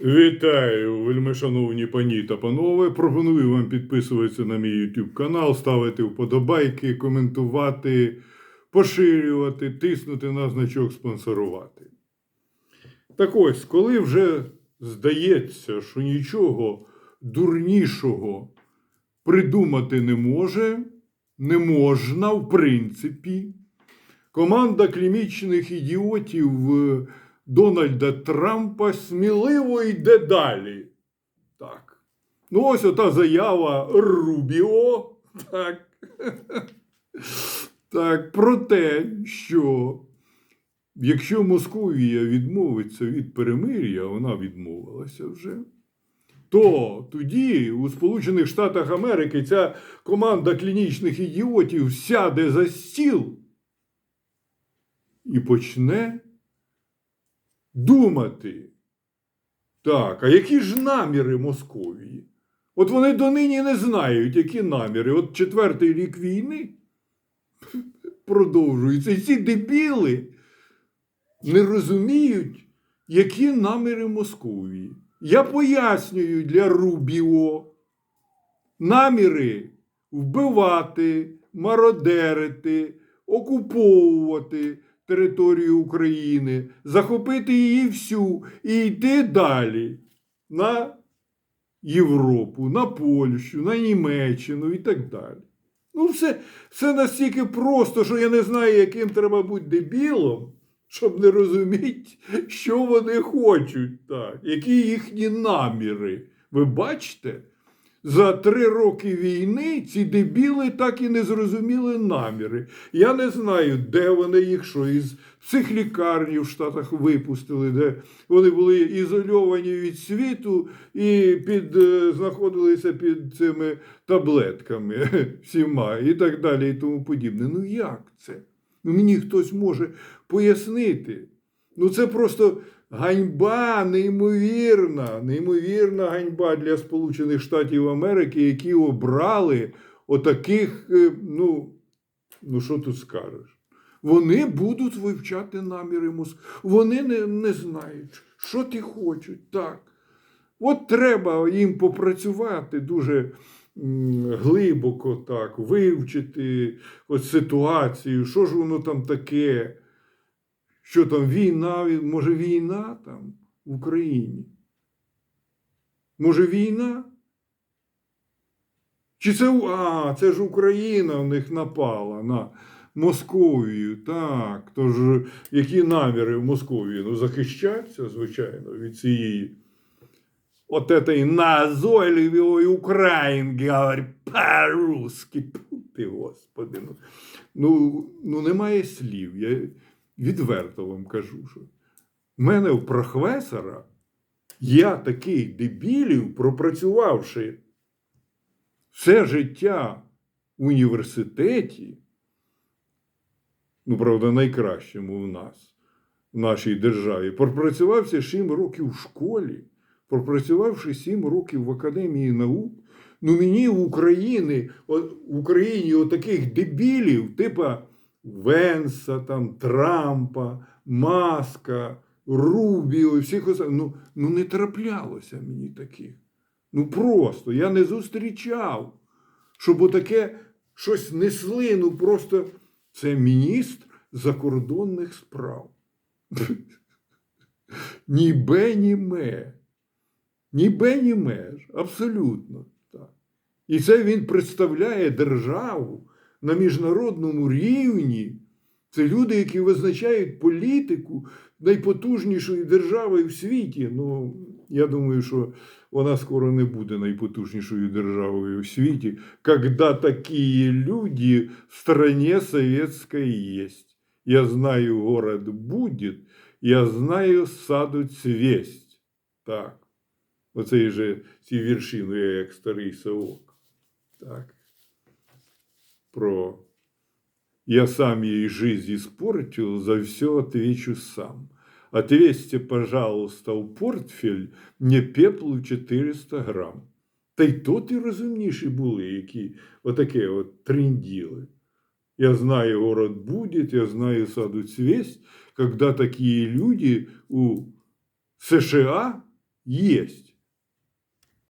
Вітаю, вельмишановні пані та панове. Пропоную вам підписуватися на мій YouTube канал, ставити вподобайки, коментувати, поширювати, тиснути на значок спонсорувати. Так ось, коли вже здається, що нічого дурнішого придумати не може, не можна, в принципі, команда клімічних ідіотів е, Дональда Трампа сміливо йде далі. Так. Ну, ось ота заява Рубіо. Так. Так, про те, що якщо Московія відмовиться від перемир'я, вона відмовилася вже. То тоді у Сполучених Штатах Америки ця команда клінічних ідіотів сяде за стіл і почне думати. Так, а які ж наміри Московії? От вони донині не знають, які наміри. От четвертий рік війни продовжується. І ці дебіли не розуміють, які наміри Московії. Я пояснюю для Рубіо наміри вбивати, мародерити, окуповувати територію України, захопити її всю і йти далі на Європу, на Польщу, на Німеччину і так далі. Ну, все, все настільки просто, що я не знаю, яким треба бути дебілом, щоб не розуміти, що вони хочуть, так, які їхні наміри. Ви бачите? За три роки війни ці дебіли так і не зрозуміли наміри. Я не знаю, де вони їх, що із психлікарні в Штатах випустили, де вони були ізольовані від світу і під, е, знаходилися під цими таблетками всіма і так далі, і тому подібне. Ну як це? Ну мені хтось може пояснити. Ну це просто ганьба неймовірна, неймовірна ганьба для Сполучених Штатів Америки, які обрали отаких, е, ну, ну що тут скажеш? Вони будуть вивчати наміри Москви. Вони не, не знають, що ти хочуть. Так. От треба їм попрацювати дуже глибоко так, вивчити от ситуацію, що ж воно там таке. Що там війна, може війна там в Україні? Може війна? Чи це а, це ж Україна в них напала на Московію? Так, то ж які наміри в Московії? Ну, захищатися, звичайно, від цієї от этой назойливої українки, говорить по-русски. Ти, Господи. Ну, ну, ну немає слів. Я відверто вам кажу, що в мене в професора я таких дебілів, пропрацювавши все життя в університеті, ну, правда, найкращому в нас, в нашій державі, пропрацювався 7 років в школі, пропрацювавши 7 років в Академії наук. Ну, мені в Україні, в Україні отаких дебілів, типа Венса, там, Трампа, Маска, Рубіо, всіх ну, ну не траплялося мені таких. Ну просто я не зустрічав, щоб отаке щось несли. Ну просто це міністр закордонних справ. Ні бе, ні ме. Ні бе, ні ме. ж. Абсолютно. Так. І це він представляє державу на міжнародному рівні. Це люди, які визначають політику найпотужнішої держави в світі. Ну, я думаю, що вона скоро не буде найпотужнішою державою в світі, когда такі люди в стране советской есть. Я знаю, город будет, я знаю, саду цвесть. Так. Оце же ці вірші, ну я як старий совок. Так. Про я сам ей жизнь испортил, за все отвечу сам. Отвесьте, пожалуйста, в портфель мне пеплу 400 грам. Та й то ти розумніші були, які отаке от тренділи. Я знаю, город будет, я знаю, саду цвесть, когда такие люди у США Єсть.